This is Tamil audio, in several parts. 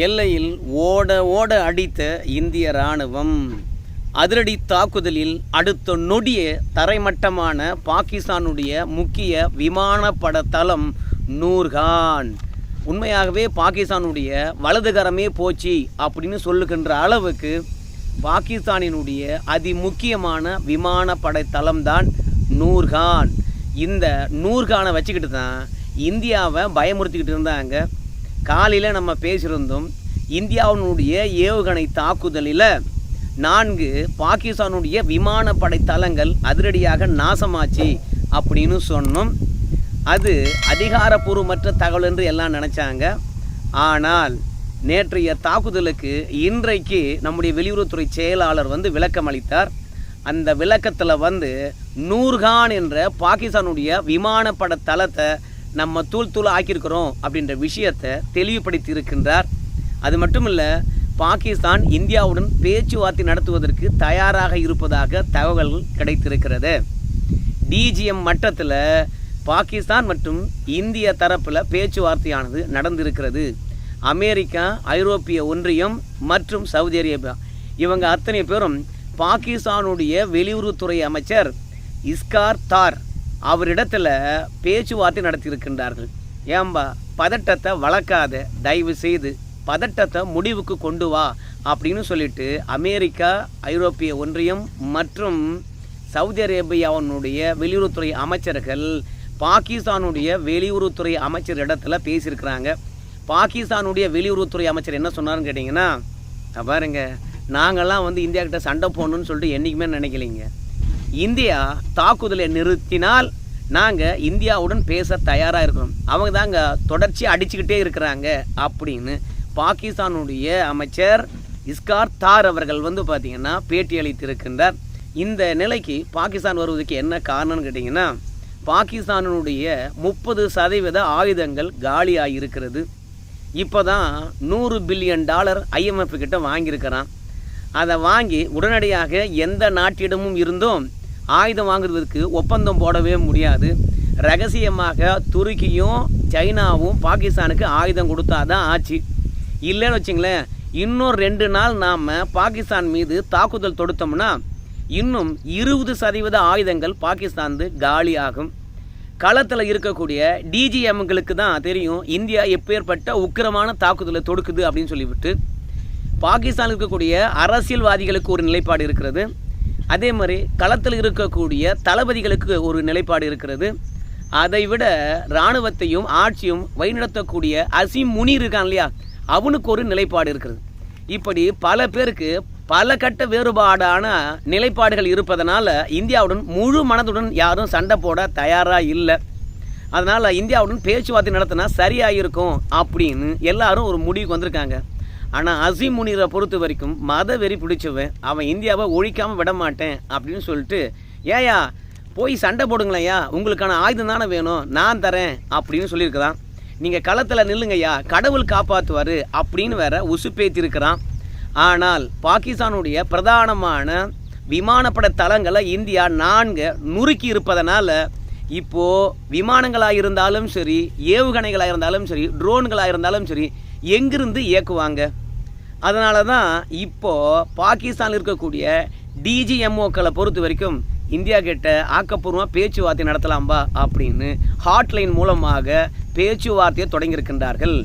எல்லையில் ஓட ஓட அடித்த இந்திய இராணுவம். அதிரடி தாக்குதலில் அடுத்த நொடியே தரைமட்டமான பாகிஸ்தானுடைய முக்கிய விமானப்பட தளம் நூர்கான். உண்மையாகவே பாகிஸ்தானுடைய வலதுகரமே போச்சு அப்படின்னு சொல்லுகின்ற அளவுக்கு பாகிஸ்தானினுடைய அதிமுக்கியமான விமானப்படை தளம்தான் நூர்கான். இந்த நூர்கானை வச்சுக்கிட்டு தான் இந்தியாவை பயமுறுத்திக்கிட்டு இருந்தாங்க. காலையில் நம்ம பேசியிருந்தோம் இந்தியாவினுடைய ஏவுகணை தாக்குதலில் நான்கு பாகிஸ்தானுடைய விமானப்படை தளங்கள் அதிரடியாக நாசமாச்சு அப்படின்னு சொன்னோம். அது அதிகாரப்பூர்வமற்ற தகவல் என்று எல்லாம் நினச்சாங்க. ஆனால் நேற்றைய தாக்குதலுக்கு இன்றைக்கு நம்முடைய வெளியுறவுத்துறை செயலாளர் வந்து விளக்கம் அளித்தார். அந்த விளக்கத்தில் வந்து நூர்கான் என்ற பாகிஸ்தானுடைய விமானப்பட தளத்தை நம்ம தூள் தூள் ஆக்கியிருக்கிறோம் அப்படின்ற விஷயத்தை தெளிவுபடுத்தி இருக்கின்றார் அது மட்டும் இல்லை பாகிஸ்தான் இந்தியாவுடன் பேச்சுவார்த்தை நடத்துவதற்கு தயாராக இருப்பதாக தகவல்கள் கிடைத்திருக்கிறது. டிஜிஎம் மட்டத்தில் பாகிஸ்தான் மற்றும் இந்திய தரப்பில் பேச்சுவார்த்தையானது நடந்திருக்கிறது. அமெரிக்கா ஐரோப்பிய ஒன்றியம் மற்றும் சவுதி அரேபியா. இவங்க அத்தனை பேரும் பாகிஸ்தானுடைய வெளியுறவுத்துறை அமைச்சர் இஸ்கார் தார். அவரிடத்துல பேச்சுவார்த்தை நடத்தியிருக்கின்றார்கள். ஏம்பா பதட்டத்தை வளர்க்காத தயவு செய்து பதட்டத்தை முடிவுக்கு கொண்டு வா அப்படின்னு சொல்லிட்டு அமெரிக்கா ஐரோப்பிய ஒன்றியம் மற்றும் சவுதி அரேபியாவினுடைய வெளியுறவுத்துறை அமைச்சர்கள் பாகிஸ்தானுடைய வெளியுறவுத்துறை அமைச்சர் இடத்துல பேசியிருக்கிறாங்க. பாகிஸ்தானுடைய வெளியுறவுத்துறை அமைச்சர் என்ன சொன்னார்னு கேட்டிங்கன்னா பாருங்க நாங்கள்லாம் வந்து இந்தியா கிட்ட சண்டை போடணும்னு சொல்லிட்டு என்றைக்குமே நினைக்கலைங்க. இந்தியா தாக்குதலை நிறுத்தினால் நாங்கள் இந்தியாவுடன் பேச தயாராக இருக்கிறோம் அவங்க தாங்க தொடர்ச்சி அடிச்சுக்கிட்டே இருக்கிறாங்க அப்படின்னு பாகிஸ்தானுடைய அமைச்சர் இஸ்கார் தார் அவர்கள் வந்து பார்த்திங்கன்னா பேட்டி அளித்திருக்கின்றார். இந்த நிலைக்கு பாகிஸ்தான் வருவதற்கு என்ன காரணம்னு கேட்டிங்கன்னா பாகிஸ்தானுடைய முப்பது சதவீத ஆயுதங்கள் காலியாக இருக்கிறது இப்போ தான் நூறு பில்லியன் டாலர் ஐஎம்எஃப் கிட்ட வாங்கியிருக்கிறான். அதை வாங்கி உடனடியாக எந்த நாட்டிடமும் இருந்தும். ஆயுதம் வாங்குறதுக்கு ஒப்பந்தம் போடவே முடியாது. ரகசியமாக துருக்கியும் சைனாவும் பாகிஸ்தானுக்கு ஆயுதம் கொடுத்தா தான் ஆச்சு. இல்லைன்னு வச்சுங்களேன் இன்னும் ரெண்டு நாள் நாம் பாகிஸ்தான் மீது தாக்குதல் தொடுத்தோம்னா இன்னும் இருபது சதவீத ஆயுதங்கள் பாகிஸ்தான் காலி ஆகும். களத்தில் இருக்கக்கூடிய டிஜிஎம்களுக்கு தான் தெரியும் இந்தியா எப்பேற்பட்ட உக்கிரமான தாக்குதலை தொடுக்குது அப்படின்னு சொல்லிவிட்டு. பாகிஸ்தானில் இருக்கக்கூடிய அரசியல்வாதிகளுக்கு ஒரு நிலைப்பாடு இருக்கிறது. அதே மாதிரி களத்தில் இருக்கக்கூடிய தளபதிகளுக்கு ஒரு நிலைப்பாடு இருக்கிறது. அதை விட இராணுவத்தையும் ஆட்சியும் வழிநடத்தக்கூடிய அசீம் முனி இருக்கான் இல்லையா? அவனுக்கு ஒரு நிலைப்பாடு இருக்கிறது. இப்படி பல பேருக்கு பல கட்ட வேறுபாடான நிலைப்பாடுகள் இருப்பதனால இந்தியாவுடன் முழு மனதுடன் யாரும் சண்டை போட தயாராக இல்லை. அதனால் இந்தியாவுடன் பேச்சுவார்த்தை நடத்தினா சரியாக இருக்கும் அப்படின்னு எல்லாரும் ஒரு முடிவுக்கு வந்திருக்காங்க. ஆனால் அசீம் முனீரை பொறுத்த வரைக்கும் மத வெறி பிடிச்சவன் அவன் இந்தியாவை ஒழிக்காமல் விட மாட்டேன் அப்படின்னு சொல்லிட்டு ஏயா போய் சண்டை போடுங்களேயா உங்களுக்கான ஆயுதம் தானே வேணும் நான் தரேன் அப்படின்னு சொல்லியிருக்கிறான். நீங்கள் களத்தில் நில்லுங்கய்யா கடவுள் காப்பாற்றுவார் அப்படின்னு வேற உசுப்பேத்திருக்கிறான். ஆனால் பாகிஸ்தானுடைய பிரதானமான விமானப்பட தளங்களை இந்தியா நான்கு நுறுக்கி இருப்பதனால் இப்போது விமானங்களாக இருந்தாலும் சரி ஏவுகணைகளாக இருந்தாலும் சரி ட்ரோன்களாக இருந்தாலும் சரி எங்கிருந்து இயக்குவாங்க? அதனால தான் இப்போது பாகிஸ்தானில் இருக்கக்கூடிய டிஜிஎம்ஓக்களை பொறுத்த வரைக்கும் இந்தியா கிட்ட ஆக்கப்பூர்வமாக பேச்சுவார்த்தை நடத்தலாம்பா அப்படின்னு ஹாட்லைன் மூலமாக பேச்சுவார்த்தையை தொடங்கியிருக்கின்றார்கள்.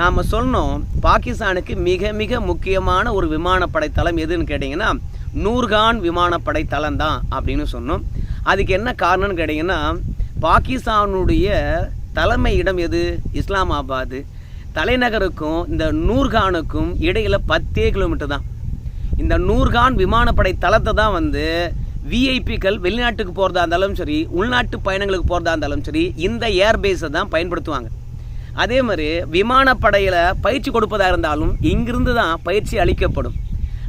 நாம் சொன்னோம் பாகிஸ்தானுக்கு மிக மிக முக்கியமான ஒரு விமானப்படை தளம் எதுன்னு கேட்டிங்கன்னா நூர்கான் விமானப்படை தளம் தான் அப்படின்னு சொன்னோம். அதுக்கு என்ன காரணம்னு கேட்டிங்கன்னா பாகிஸ்தானுடைய தலைமை இடம் எது? இஸ்லாமாபாத். தலைநகருக்கும் இந்த நூர்கானுக்கும் இடையில் பத்தே கிலோமீட்டர் தான். இந்த நூர்கான் விமானப்படை தளத்தை தான் வந்து விஐபிக்கள் வெளிநாட்டுக்கு போகிறதா இருந்தாலும் சரி உள்நாட்டு பயணங்களுக்கு போகிறதா இருந்தாலும் சரி இந்த ஏர்பேஸை தான் பயன்படுத்துவாங்க. அதே மாதிரி விமானப்படையில் பயிற்சி கொடுப்பதாக இருந்தாலும் இங்கிருந்து தான் பயிற்சி அளிக்கப்படும்.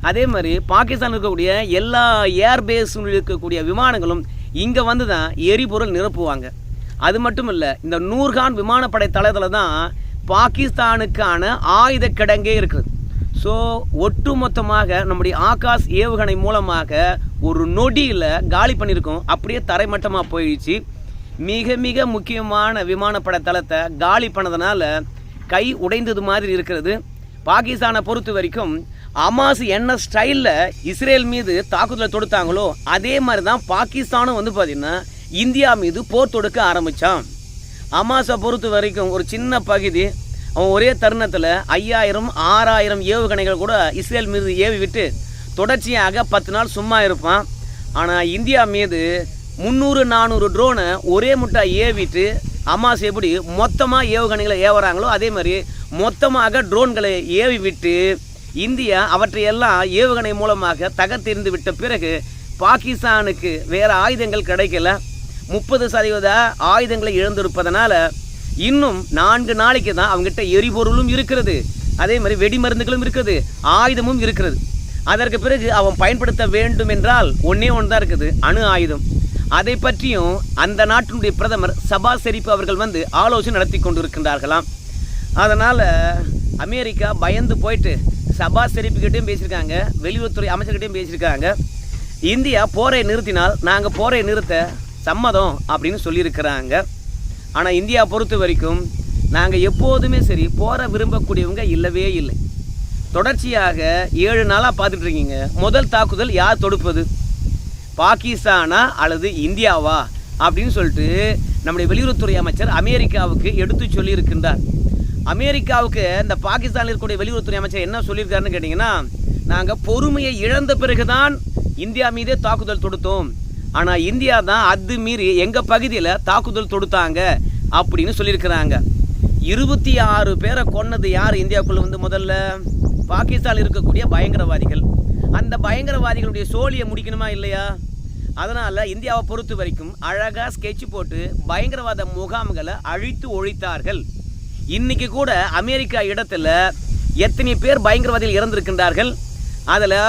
அதே மாதிரி பாகிஸ்தான் இருக்கக்கூடிய எல்லா ஏர்பேஸில் இருக்கக்கூடிய விமானங்களும் இங்கே வந்து தான் எரிபொருள் நிரப்புவாங்க. அது மட்டும் இல்லை இந்த நூர்கான் விமானப்படை தளத்தில் தான் பாகிஸ்தானுக்கான ஆயுத கிடங்கே இருக்குது. ஸோ ஒட்டுமொத்தமாக நம்முடைய ஆகாஷ் ஏவுகணை மூலமாக ஒரு நொடியில் காலி பண்ணியிருக்கோம். அப்படியே தரைமட்டமாக போயிடுச்சு. மிக மிக முக்கியமான விமானப்பட தளத்தை காலி பண்ணதுனால கை உடைந்தது மாதிரி இருக்கிறது. பாகிஸ்தானை பொறுத்த வரைக்கும் அமாஸ் என்ன ஸ்டைலில் இஸ்ரேல் மீது தாக்குதலை தொடுத்தாங்களோ அதே மாதிரி தான் பாகிஸ்தானும் வந்து பார்த்திங்கன்னா இந்தியா மீது போர் தொடுக்க ஆரம்பித்தான் அமாசை பொறுத்த வரைக்கும் ஒரு சின்ன பகுதி அவன் ஒரே தருணத்தில் ஐயாயிரம் ஆறாயிரம் ஏவுகணைகள் கூட இஸ்ரேல் மீது ஏவி விட்டு தொடர்ச்சியாக பத்து நாள் சும்மா இருப்பான். ஆனால் இந்தியா மீது முந்நூறு நானூறு ட்ரோனை ஒரே முட்டா ஏவிட்டு அமாஸ் எப்படி மொத்தமாக ஏவுகணைகளை ஏவுறாங்களோ அதே மாதிரி மொத்தமாக ட்ரோன்களை ஏவி விட்டு இந்தியா அவற்றையெல்லாம் ஏவுகணை மூலமாக தகர்த்தெறிந்து விட்ட பிறகு பாகிஸ்தானுக்கு வேறு ஆயுதங்கள் கிடைக்கல. முப்பது சதவீத ஆயுதங்களை இழந்திருப்பதனால இன்னும் நான்கு நாளைக்கு தான் அவங்ககிட்ட எரிபொருளும் இருக்கிறது. அதே மாதிரி வெடிமருந்துகளும் இருக்குது. ஆயுதமும் இருக்கிறது. அதற்கு பிறகு அவன் பயன்படுத்த வேண்டும் என்றால் ஒன்றே ஒன்று தான் இருக்குது. அணு ஆயுதம். அதை பற்றியும் அந்த நாட்டினுடைய பிரதமர் சபா செரிப்பு அவர்கள் வந்து ஆலோசனை நடத்தி கொண்டிருக்கின்றார்களாம். அதனால் அமெரிக்கா பயந்து போயிட்டு சபா செரிப்புக்கிட்டையும் பேசியிருக்காங்க. வெளியுறவுத்துறை அமைச்சர்கிட்டையும் பேசியிருக்காங்க. இந்தியா போரை நிறுத்தினால் நாங்கள் போரை நிறுத்த சம்மதம் அப்படின்னு சொல்லியிருக்கிறாங்க. ஆனால் இந்தியா பொறுத்த வரைக்கும் நாங்கள் எப்போதுமே சரி போகிற விரும்பக்கூடியவங்க இல்லவே இல்லை. தொடர்ச்சியாக ஏழு நாளாக பார்த்துட்டு இருக்கீங்க முதல் தாக்குதல் யார் தொடுப்பது? பாகிஸ்தானா அல்லது இந்தியாவா? அப்படின்னு சொல்லிட்டு நம்முடைய வெளியுறவுத்துறை அமைச்சர் அமெரிக்காவுக்கு எடுத்து சொல்லியிருக்கின்றார். அமெரிக்காவுக்கு இந்த பாகிஸ்தானில் இருக்கக்கூடிய வெளியுறவுத்துறை அமைச்சர் என்ன சொல்லியிருக்காருன்னு கேட்டிங்கன்னா நாங்கள் பொறுமையை இழந்த பிறகுதான் இந்தியா மீதே தாக்குதல் தொடுத்தோம். ஆனால் இந்தியா தான் அது மீறி எங்கள் பகுதியில் தாக்குதல் தொடுத்தாங்க அப்படின்னு சொல்லியிருக்கிறாங்க. இருபத்தி ஆறு பேரை கொன்னது யார்? இந்தியாவுக்குள்ளே வந்து முதல்ல பாகிஸ்தானில் இருக்கக்கூடிய பயங்கரவாதிகள். அந்த பயங்கரவாதிகளுடைய சோழியை முடிக்கணுமா இல்லையா? அதனால் இந்தியாவை பொறுத்த வரைக்கும் அழகாக ஸ்கெட்ச் போட்டு பயங்கரவாத முகாம்களை அழித்து ஒழித்தார்கள். இன்றைக்கி கூட அமெரிக்கா இடத்துல எத்தனை பேர் பயங்கரவாதிகள் இறந்திருக்கின்றார்கள்? அதில்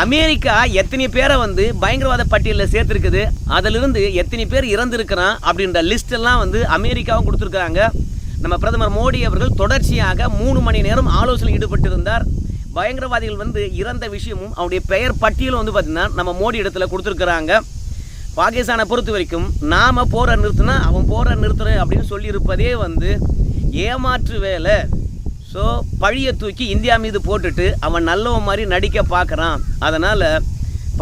அமெரிக்கா எத்தனை பேரை வந்து பயங்கரவாத பட்டியலில் சேர்த்துருக்குது? அதிலிருந்து எத்தனை பேர் இறந்துருக்கிறான் அப்படின்ற லிஸ்ட் எல்லாம் வந்து அமெரிக்காவும் கொடுத்துருக்குறாங்க. நம்ம பிரதமர் மோடி அவர்கள் தொடர்ச்சியாக மூணு மணி நேரம் ஆலோசனை ஈடுபட்டிருந்தார். பயங்கரவாதிகள் வந்து இறந்த விஷயமும் அவருடைய பெயர் பட்டியலும் வந்து பார்த்திங்கன்னா நம்ம மோடி இடத்துல கொடுத்துருக்குறாங்க. பாகிஸ்தானை பொறுத்த வரைக்கும் நாம் போரை நிறுத்தினா அவன் போரை நிறுத்துற அப்படின்னு சொல்லியிருப்பதே வந்து ஏமாற்று வேலை. ஸோ பழியை தூக்கி இந்தியா மீது போட்டுட்டு அவன் நல்லவன் மாதிரி நடிக்க பார்க்குறான். அதனால்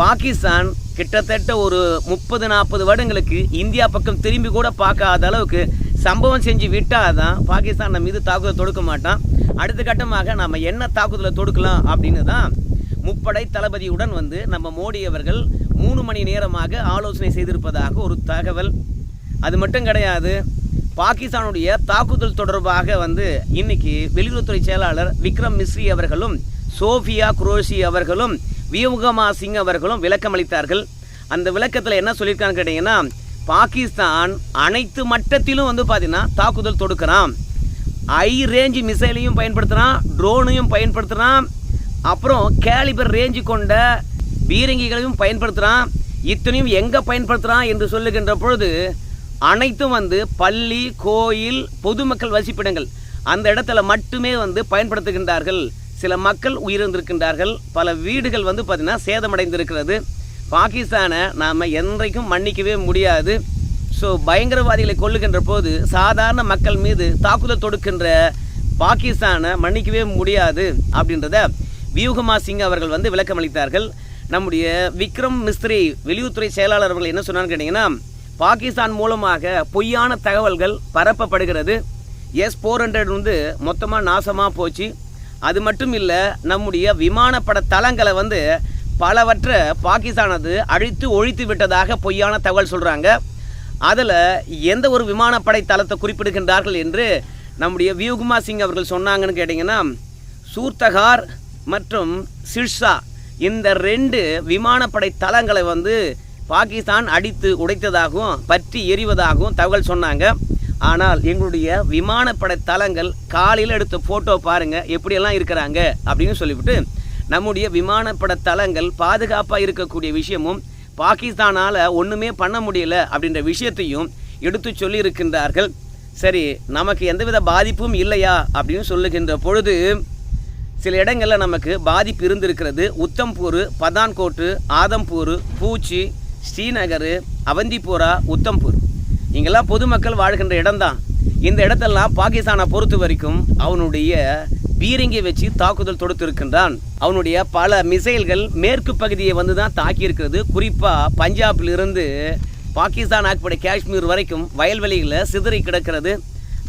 பாகிஸ்தான் கிட்டத்தட்ட ஒரு முப்பது நாற்பது வருடங்களுக்கு இந்தியா பக்கம் திரும்பி கூட பார்க்காத அளவுக்கு சம்பவம் செஞ்சு விட்டால் தான் பாகிஸ்தான் நம்ம மீது தாக்குதல் தொடுக்க மாட்டான். அடுத்த கட்டமாக நம்ம என்ன தாக்குதலை தொடுக்கலாம் அப்படின்னு தான் முப்படை தளபதியுடன் வந்து நம்ம மோடி அவர்கள் மூணு மணி நேரமாக ஆலோசனை செய்திருப்பதாக ஒரு தகவல். அது மட்டும் கிடையாது பாகிஸ்தானுடைய தாக்குதல் தொடர்பாக வந்து இன்னைக்கு வெளியுறவுத்துறை செயலாளர் விக்ரம் மிஸ்ரி அவர்களும் சோஃபியா குரோஷி அவர்களும் வியூகமா சிங் அவர்களும் விளக்கம் அளித்தார்கள் அந்த விளக்கத்தில் என்ன சொல்லியிருக்கான்னு கேட்டிங்கன்னா பாகிஸ்தான் அனைத்து மட்டத்திலும் வந்து பார்த்தீங்கன்னா தாக்குதல் தொடுக்கிறான். ஐ ரேஞ்ச் மிசைலையும் பயன்படுத்துகிறான் ட்ரோனையும் பயன்படுத்துகிறான் அப்புறம் கேலிபர் ரேஞ்சு கொண்ட பீரங்கிகளையும் பயன்படுத்துகிறான் இத்தனையும் எங்கே பயன்படுத்துகிறான் என்று சொல்லுகின்ற பொழுது அனைத்தும் வந்து பள்ளி கோயில் பொதுமக்கள் வசிப்பிடங்கள். அந்த இடத்துல மட்டுமே வந்து பயன்படுத்துகின்றார்கள். சில மக்கள் உயிரிழந்திருக்கின்றார்கள். பல வீடுகள் வந்து பார்த்திங்கன்னா சேதமடைந்திருக்கிறது. பாகிஸ்தானை நாம் என்றைக்கும் மன்னிக்கவே முடியாது. ஸோ பயங்கரவாதிகளை கொள்ளுகின்ற போது சாதாரண மக்கள் மீது தாக்குதல் தொடுக்கின்ற பாகிஸ்தானை மன்னிக்கவே முடியாது அப்படின்றத வியூகமா சிங் அவர்கள் வந்து விளக்கம் அளித்தார்கள் நம்முடைய விக்ரம் மிஸ்திரி வெளியுறவுத்துறை செயலாளர் அவர்கள் என்ன சொன்னான்னு கேட்டிங்கன்னா பாகிஸ்தான் மூலமாக பொய்யான தகவல்கள் பரப்பப்படுகிறது. எஸ் ஃபோர் ஹண்ட்ரட் வந்து மொத்தமாக நாசமாக போச்சு. அது மட்டும் இல்லை நம்முடைய விமானப்பட தளங்களை வந்து பலவற்றை பாகிஸ்தானது அழித்து ஒழித்து விட்டதாக பொய்யான தகவல் சொல்கிறாங்க அதில் எந்த ஒரு விமானப்படை தளத்தை குறிப்பிடுகின்றார்கள் என்று நம்முடைய வியூகுமா சிங் அவர்கள் சொன்னாங்கன்னு கேட்டிங்கன்னா சூர்த்தகார் மற்றும் சிர்ஷா இந்த ரெண்டு விமானப்படை தளங்களை வந்து பாகிஸ்தான் அடித்து உடைத்ததாகவும் பற்றி எறிவதாகவும் தகவல் சொன்னாங்க. ஆனால் எங்களுடைய விமானப்படை தளங்கள் காலையில் எடுத்த ஃபோட்டோ பாருங்கள் எப்படியெல்லாம் இருக்கிறாங்க அப்படின்னு சொல்லிவிட்டு நம்முடைய விமானப்பட தளங்கள் பாதுகாப்பாக இருக்கக்கூடிய விஷயமும் பாகிஸ்தானால் ஒன்றுமே பண்ண முடியல அப்படின்ற விஷயத்தையும் எடுத்து சொல்லியிருக்கின்றார்கள். சரி நமக்கு எந்தவித பாதிப்பும் இல்லையா அப்படின்னு சொல்லுகின்ற பொழுது சில இடங்களில் நமக்கு பாதிப்பு இருந்திருக்கிறது. உத்தம்பூர் பதான்கோட்டு ஆதம்பூர் பூச்சி ஸ்ரீநகர் அவந்திபுரா உத்தம்பூர். இங்கெல்லாம் பொதுமக்கள் வாழ்கின்ற இடம்தான். இந்த இடத்தெல்லாம் பாகிஸ்தானை பொறுத்த வரைக்கும் அவனுடைய பீரங்கி வச்சு தாக்குதல் தொடுத்திருக்கின்றான். அவனுடைய பல மிசைல்கள் மேற்கு பகுதியை வந்து தான் தாக்கியிருக்கிறது. குறிப்பாக பஞ்சாபிலிருந்து பாகிஸ்தான் ஆக்கப்படை காஷ்மீர் வரைக்கும் வயல்வெளியில் சிதறி கிடக்கிறது.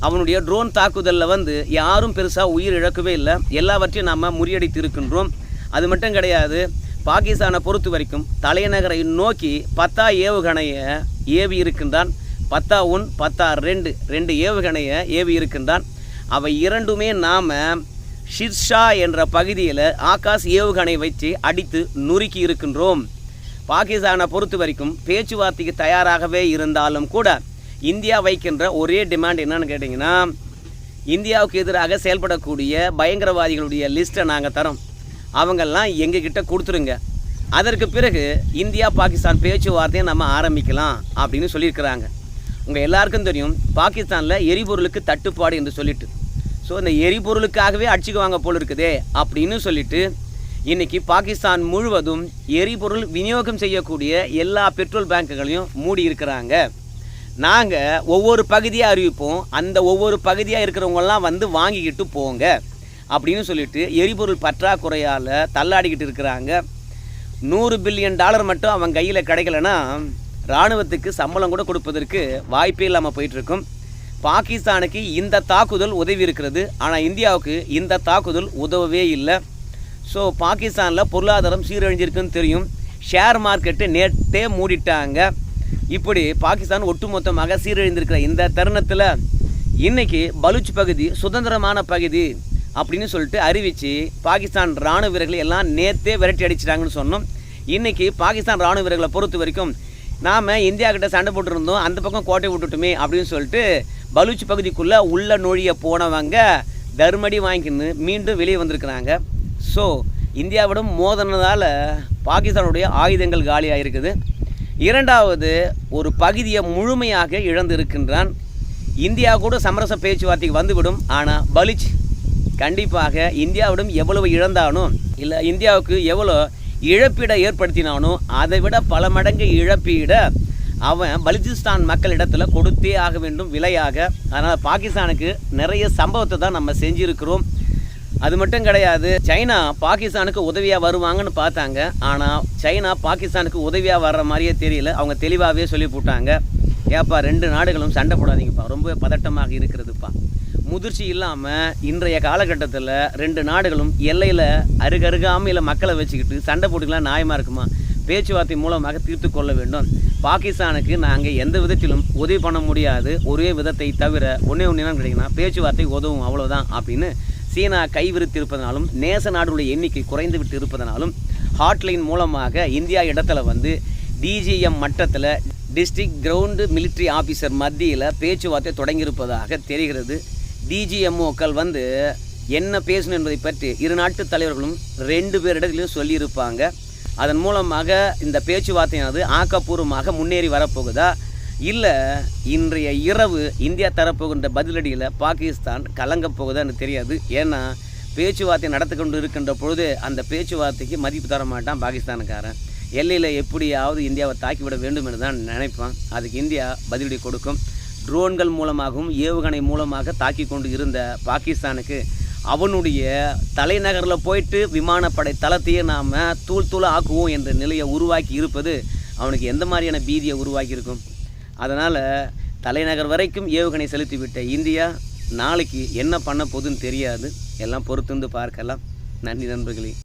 அவனுடைய ட்ரோன் தாக்குதலில் வந்து யாரும் பெருசாக உயிர் இழக்கவே இல்லை. எல்லாவற்றையும் நாம் முறியடித்து இருக்கின்றோம் அது மட்டும் கிடையாது பாகிஸ்தானை பொறுத்த வரைக்கும் தலைநகரை நோக்கி பத்தா ஏவுகணையை ஏவி இருக்கின்றான். பத்தா ஒன் பத்தா ரெண்டு ரெண்டு ஏவுகணையை ஏவி இருக்கின்றான். அவை இரண்டுமே நாம் ஷிர்ஷா என்ற பகுதியில் ஆகாஷ் ஏவுகணை வச்சு அடித்து நுறுக்கி இருக்கின்றோம். பாகிஸ்தானை பொறுத்த வரைக்கும் பேச்சுவார்த்தைக்கு தயாராகவே இருந்தாலும் கூட இந்தியா வைக்கின்ற ஒரே டிமாண்ட் என்னன்னு கேட்டிங்கன்னா இந்தியாவுக்கு எதிராக செயல்படக்கூடிய பயங்கரவாதிகளுடைய லிஸ்ட்டை நாங்கள் தரோம். அவங்கெல்லாம் எங்ககிட்ட கொடுத்துருங்க. அதற்கு பிறகு இந்தியா பாகிஸ்தான் பேச்சுவார்த்தையை நம்ம ஆரம்பிக்கலாம் அப்படின்னு சொல்லியிருக்கிறாங்க. உங்கள் எல்லாருக்கும் தெரியும் பாகிஸ்தானில் எரிபொருளுக்கு தட்டுப்பாடு என்று சொல்லிட்டு. ஸோ இந்த எரிபொருளுக்காகவே அடிச்சுக்குவாங்க போல் இருக்குதே அப்படின்னு சொல்லிட்டு இன்றைக்கி பாகிஸ்தான் முழுவதும் எரிபொருள் விநியோகம் செய்யக்கூடிய எல்லா பெட்ரோல் பேங்குகளையும் மூடி இருக்கிறாங்க. நாங்கள் ஒவ்வொரு பகுதியாக அறிவிப்போம். அந்த ஒவ்வொரு பகுதியாக இருக்கிறவங்கெல்லாம் வந்து வாங்கிக்கிட்டு போங்க. அப்படின்னு சொல்லிட்டு எரிபொருள் பற்றாக்குறையால் தள்ளாடிக்கிட்டு இருக்கிறாங்க. நூறு பில்லியன் டாலர் மட்டும் அவன் கையில் கிடைக்கலனா இராணுவத்துக்கு சம்பளம் கூட கொடுப்பதற்கு வாய்ப்பே இல்லாமல் போயிட்டுருக்கும். பாகிஸ்தானுக்கு இந்த தாக்குதல் உதவி இருக்கிறது. ஆனால் இந்தியாவுக்கு இந்த தாக்குதல் உதவவே இல்லை. ஸோ பாகிஸ்தானில் பொருளாதாரம் சீரழிஞ்சிருக்குன்னு தெரியும். ஷேர் மார்க்கெட்டு நேற்றே மூடிட்டாங்க. இப்படி பாகிஸ்தான் ஒட்டுமொத்தமாக சீரழிந்திருக்கிற இந்த தருணத்தில் இன்றைக்கி பலூச் பகுதி சுதந்திரமான பகுதி. அப்படின்னு சொல்லிட்டு அறிவித்து பாகிஸ்தான் ராணுவ வீரர்களை எல்லாம் நேற்றே விரட்டி அடிச்சிட்டாங்கன்னு சொன்னோம். இன்றைக்கி பாகிஸ்தான் ராணுவ வீரர்களை பொறுத்த வரைக்கும் நாம் இந்தியா கிட்ட சண்டை போட்டுருந்தோம். அந்த பக்கம் கோட்டை விட்டுட்டுமே அப்படின்னு சொல்லிட்டு பலூச் பகுதிக்குள்ளே உள்ள நொழிய போனவங்க தர்மடி வாங்கிக்கின்னு மீண்டும் வெளியே வந்திருக்கிறாங்க. ஸோ இந்தியாவிடம் மோதினதால் பாகிஸ்தானுடைய ஆயுதங்கள் காலியாக இருக்குது இரண்டாவது ஒரு பகுதியை முழுமையாக இழந்து இருக்கின்றான் இந்தியா கூட சமரச பேச்சுவார்த்தைக்கு வந்துவிடும். ஆனால் பலிச் கண்டிப்பாக இந்தியாவிடம் எவ்வளவு இழந்தானோ இல்லை இந்தியாவுக்கு எவ்வளோ இழப்பீடை ஏற்படுத்தினானோ அதை விட பல மடங்கு இழப்பீட அவன் பலுச்சிஸ்தான் மக்களிடத்தில் கொடுத்தே ஆக வேண்டும் விலையாக. அதனால் பாகிஸ்தானுக்கு நிறைய சம்பவத்தை தான் நம்ம செஞ்சுருக்கிறோம். அது மட்டும் கிடையாது சைனா பாகிஸ்தானுக்கு உதவியாக வருவாங்கன்னு பார்த்தாங்க. ஆனால் சைனா பாகிஸ்தானுக்கு உதவியாக வர்ற மாதிரியே தெரியல. அவங்க தெளிவாகவே சொல்லி போட்டாங்க. ஏப்பா ரெண்டு நாடுகளும் சண்டை போடாதீங்கப்பா. ரொம்ப பதட்டமாக இருக்கிறதுப்பா. முதிர்ச்சி இல்லாமல் இன்றைய காலகட்டத்தில் ரெண்டு நாடுகளும் எல்லையில் அருகருகாமையில் மக்களை வச்சுக்கிட்டு சண்டை போட்டுக்கலாம் நியாயமாக இருக்குமா? பேச்சுவார்த்தை மூலமாக தீர்த்து கொள்ள வேண்டும். பாகிஸ்தானுக்கு நாங்கள் எந்த விதத்திலும் உதவி பண்ண முடியாது. ஒரே விதத்தை தவிர ஒன்றே ஒன்று என்ன கிடைக்குன்னா பேச்சுவார்த்தை உதவும் அவ்வளோதான் அப்படின்னு சீனா கைவிரித்து இருப்பதனாலும் நேச நாடுகளுடைய எண்ணிக்கை குறைந்து விட்டு இருப்பதனாலும் ஹாட்லைன் மூலமாக இந்தியா இடத்துல வந்து டிஜிஎம் மட்டத்தில் டிஸ்ட்ரிக்ட் கிரவுண்டு மிலிட்ரி ஆஃபீஸர் மத்தியில் பேச்சுவார்த்தை தொடங்கியிருப்பதாக தெரிகிறது. டிஜிஎம்ஓக்கள் வந்து என்ன பேசணும் என்பதை பற்றி இரு நாட்டு தலைவர்களும் ரெண்டு பேரிடத்திலும் சொல்லியிருப்பாங்க. அதன் மூலமாக இந்த பேச்சுவார்த்தையானது ஆக்கப்பூர்வமாக முன்னேறி வரப்போகுதா? இல்லை இன்றைய இரவு இந்தியா தரப்போகின்ற பதிலடியில் பாகிஸ்தான் கலங்கப் போகுதான்னு தெரியாது. ஏன்னா பேச்சுவார்த்தை நடத்தி கொண்டு இருக்கின்ற பொழுது அந்த பேச்சுவார்த்தைக்கு மதிப்பு தர மாட்டான் பாகிஸ்தானுக்காரன் எல்லையில் எப்படியாவது இந்தியாவை தாக்கிவிட வேண்டும் என்று தான் நினைப்பான். அதுக்கு இந்தியா பதிலடி கொடுக்கும். ட்ரோன்கள் மூலமாகவும் ஏவுகணை மூலமாக தாக்கி கொண்டு இருந்த பாகிஸ்தானுக்கு அவனுடைய தலைநகரில் போயிட்டு விமானப்படை தளத்தையே நாம் தூள் தூளாக ஆக்குவோம் என்ற நிலையை உருவாக்கி இருப்பது அவனுக்கு எந்த மாதிரியான பீதியை உருவாக்கியிருக்கும்? அதனால் தலைநகர் வரைக்கும் ஏவுகணை செலுத்திவிட்ட இந்தியா நாளைக்கு என்ன பண்ண போகுதுன்னு தெரியாது. எல்லாம் பொறுத்திருந்து பார்க்கலாம். நன்றி நண்பர்களே.